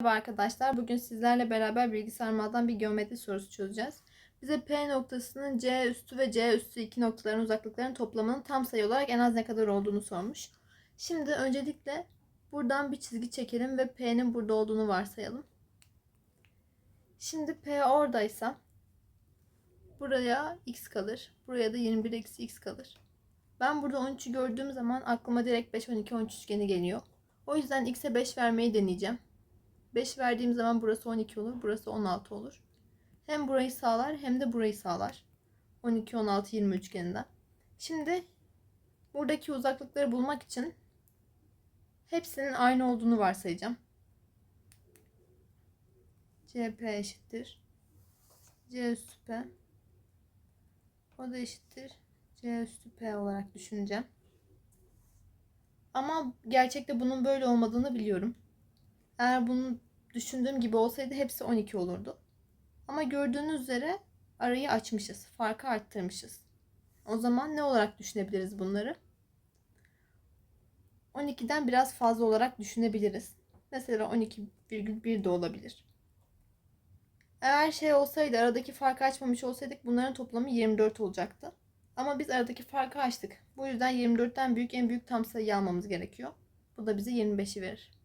Merhaba arkadaşlar. Bugün sizlerle beraber bilgisayar maldan bir geometri sorusu çözeceğiz. Bize P noktasının C üstü ve C üstü iki noktaların uzaklıklarının toplamının tam sayı olarak en az ne kadar olduğunu sormuş. Şimdi öncelikle buradan bir çizgi çekelim ve P'nin burada olduğunu varsayalım. Şimdi P oradaysa buraya x kalır. Buraya da 21 eksi x kalır. Ben burada 13'ü gördüğüm zaman aklıma direkt 5, 12, 13 üçgeni geliyor. O yüzden x'e 5 vermeyi deneyeceğim. 5 verdiğim zaman burası 12 olur. Burası 16 olur. Hem burayı sağlar hem de burayı sağlar. 12, 16, 20 üçgeninden. Şimdi buradaki uzaklıkları bulmak için hepsinin aynı olduğunu varsayacağım. CP eşittir. C üstü P. O da eşittir. C üstü P olarak düşüneceğim. Ama gerçekte bunun böyle olmadığını biliyorum. Eğer bunu düşündüğüm gibi olsaydı hepsi 12 olurdu. Ama gördüğünüz üzere arayı açmışız. Farkı arttırmışız. O zaman ne olarak düşünebiliriz bunları? 12'den biraz fazla olarak düşünebiliriz. Mesela 12,1 de olabilir. Eğer şey olsaydı aradaki farkı açmamış olsaydık bunların toplamı 24 olacaktı. Ama biz aradaki farkı açtık. Bu yüzden 24'ten büyük en büyük tam sayıyı almamız gerekiyor. Bu da bize 25'i verir.